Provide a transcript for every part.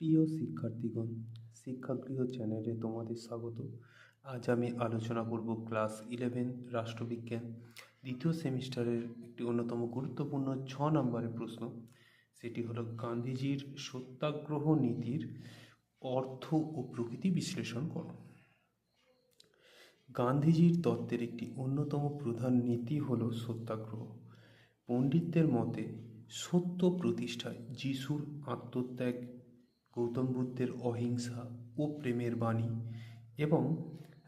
প্রিয় শিক্ষার্থীগণ, শিক্ষাগৃহ চ্যানেলে তোমাদের স্বাগত। আজ আমি আলোচনা করব ক্লাস ইলেভেন, রাষ্ট্রবিজ্ঞান। দ্বিতীয় সেমিস্টারের একটি অন্যতম গুরুত্বপূর্ণ ছ নম্বরের প্রশ্ন। সেটি হলো গান্ধীজির সত্যাগ্রহ নীতির অর্থ ও প্রকৃতি বিশ্লেষণ করো। গান্ধীজির তত্ত্বের একটি অন্যতম প্রধান নীতি হল সত্যাগ্রহ। পণ্ডিতদের মতে, সত্য প্রতিষ্ঠায় যিশুর আত্মত্যাগ গৌতম বুদ্ধের অহিংসা ও প্রেমের বাণী এবং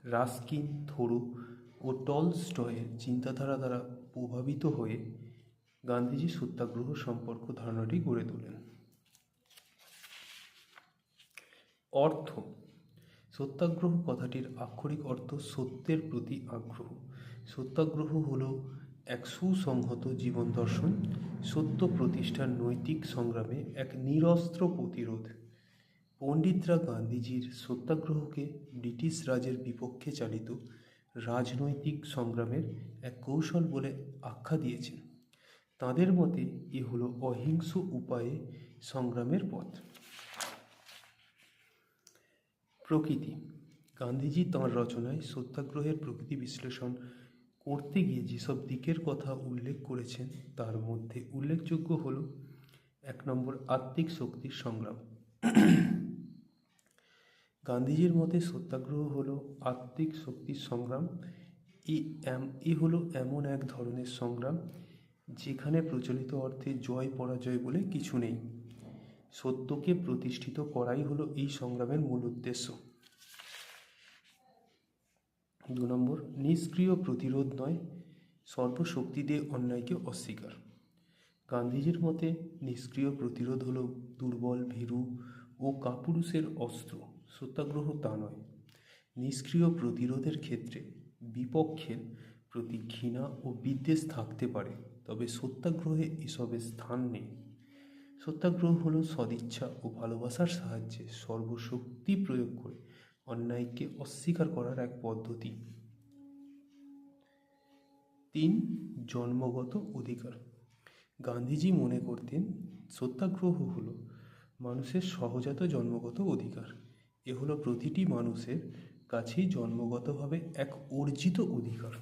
রাস্কিন, থোরো ও টলস্টয়ের চিন্তাধারা দ্বারা প্রভাবিত হয়ে গান্ধীজি সত্যাগ্রহ সম্পর্ক ধারণাটি গড়ে তোলেন। অর্থ, সত্যাগ্রহ কথাটির আক্ষরিক অর্থ সত্যের প্রতি আগ্রহ। সত্যাগ্রহ হল এক সুসংহত জীবন দর্শন, সত্য প্রতিষ্ঠার নৈতিক সংগ্রামে এক নিরস্ত্র প্রতিরোধ। পণ্ডিতরা গান্ধীজির সত্যাগ্রহকে ব্রিটিশ রাজের বিপক্ষে চালিত রাজনৈতিক সংগ্রামের এক কৌশল বলে আখ্যা দিয়েছেন। তাদের মতে, এ হলো অহিংস উপায়ে সংগ্রামের পথ। প্রকৃতি। গান্ধীজি তাঁর রচনায় সত্যাগ্রহের প্রকৃতি বিশ্লেষণ করতে গিয়ে যেসব দিকের কথা উল্লেখ করেছেন, তার মধ্যে উল্লেখযোগ্য হল এক নম্বর আত্মিক শক্তির সংগ্রাম। গান্ধীজির মতে সত্যাগ্রহ হল আত্মিক শক্তির সংগ্রাম। এ এ হলো এমন এক ধরনের সংগ্রাম যেখানে প্রচলিত অর্থে জয় পরাজয় বলে কিছু নেই। সত্যকে প্রতিষ্ঠিত করাই হলো এই সংগ্রামের মূল উদ্দেশ্য। দু নম্বর, নিষ্ক্রিয় প্রতিরোধ নয়, সর্বশক্তি দিয়ে অন্যায়কে অস্বীকার। গান্ধীজির মতে নিষ্ক্রিয় প্রতিরোধ হলো দুর্বল, ভীরু ও কাপুরুষের অস্ত্র। সত্যাগ্রহ তা নয়। নিষ্ক্রিয় প্রতিরোধের ক্ষেত্রে বিপক্ষের প্রতি ঘৃণা ও বিদ্বেষ থাকতে পারে, তবে সত্যাগ্রহে এসবের স্থান নেই। সত্যাগ্রহ হল সদিচ্ছা ও ভালোবাসার সাহায্যে সর্বশক্তি প্রয়োগ করে অন্যায়কে অস্বীকার করার এক পদ্ধতি। তিন, জন্মগত অধিকার। গান্ধীজি মনে করতেন, সত্যাগ্রহ হল মানুষের সহজাত জন্মগত অধিকার। এ হলো প্রতিটি মানুষের কাছেই জন্মগতভাবে এক অর্জিত অধিকার।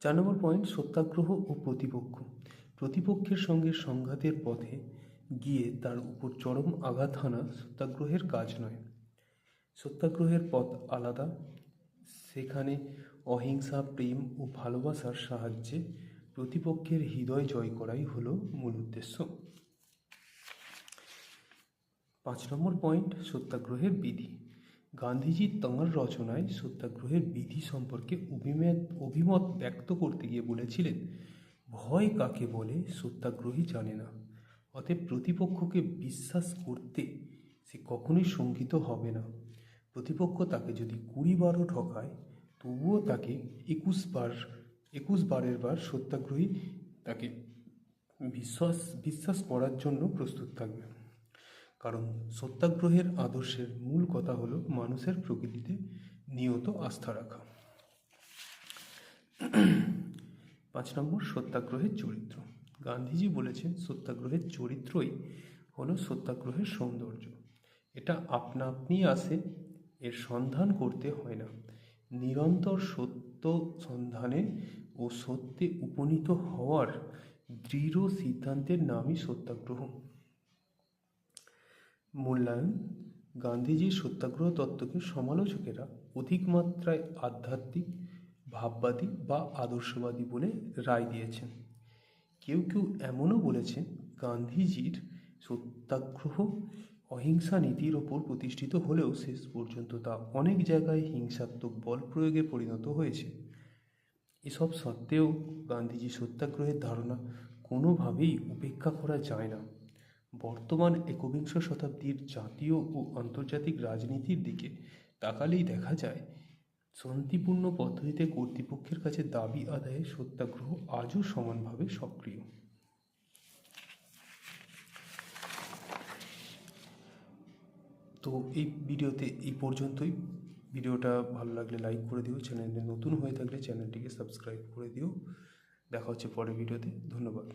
চার নম্বর পয়েন্ট সত্যাগ্রহ ও প্রতিপক্ষ। প্রতিপক্ষের সঙ্গে সংঘাতের পথে গিয়ে তার উপর চরম আঘাত হানা সত্যাগ্রহের কাজ নয়। সত্যাগ্রহের পথ আলাদা। সেখানে অহিংসা, প্রেম ও ভালোবাসার সাহায্যে প্রতিপক্ষের হৃদয় জয় করাই হলো মূল উদ্দেশ্য। পাঁচ নম্বর পয়েন্ট, সত্যাগ্রহের বিধি। গান্ধীজি তাঁর রচনায় সত্যাগ্রহের বিধি সম্পর্কে অভিমত অভিমত ব্যক্ত করতে গিয়ে বলেছিলেন, ভয় কাকে বলে সত্যাগ্রহী জানে না। অতএব প্রতিপক্ষকে বিশ্বাস করতে সে কখনোই শঙ্কিত হবে না। প্রতিপক্ষ তাকে যদি কুড়ি বারও ঠকায়, তবুও তাকে একুশ বার, একুশ বারের বার সত্যাগ্রহী তাকে বিশ্বাস বিশ্বাস করার জন্য প্রস্তুত থাকবে। কারণ সত্যাগ্রহের আদর্শের মূল কথা হলো মানুষের প্রকৃতিতে নিয়ত আস্থা রাখা। পাঁচ নম্বর, সত্যাগ্রহের চরিত্র। গান্ধীজি বলেছেন, সত্যাগ্রহের চরিত্রই হলো সত্যাগ্রহের সৌন্দর্য। এটা আপনা আপনি আসে, এর সন্ধান করতে হয় না। নিরন্তর সত্য সন্ধানে ও সত্যে উপনীত হওয়ার দৃঢ় সিদ্ধান্তের নামই সত্যাগ্রহ। মূল্যায়ন, গান্ধীজির সত্যাগ্রহ তত্ত্বকে সমালোচকেরা অধিক মাত্রায় আধ্যাত্মিক, ভাববাদী বা আদর্শবাদী বলে রায় দিয়েছেন। কেউ কেউ এমনও বলেছেন, গান্ধীজির সত্যাগ্রহ অহিংসা নীতির ওপর প্রতিষ্ঠিত হলেও শেষ পর্যন্ত তা অনেক জায়গায় হিংসাত্মক বল প্রয়োগে পরিণত হয়েছে। এসব সত্ত্বেও গান্ধীজি সত্যাগ্রহের ধারণা কোনোভাবেই উপেক্ষা করা যায় না। বর্তমান একবিংশ শতাব্দীর জাতীয় ও আন্তর্জাতিক রাজনীতির দিকে তাকালেই দেখা যায়, শান্তিপূর্ণ পদ্ধতিতে কর্তৃপক্ষের কাছে দাবি আদায়ে সত্যাগ্রহ আজও সমানভাবে সক্রিয়। তো এই ভিডিওতে এই পর্যন্তই। ভিডিওটা ভালো লাগলে লাইক করে দিও, চ্যানেলে নতুন হয়ে থাকলে চ্যানেলটিকে সাবস্ক্রাইব করে দিও। দেখা হচ্ছে পরের ভিডিওতে, ধন্যবাদ।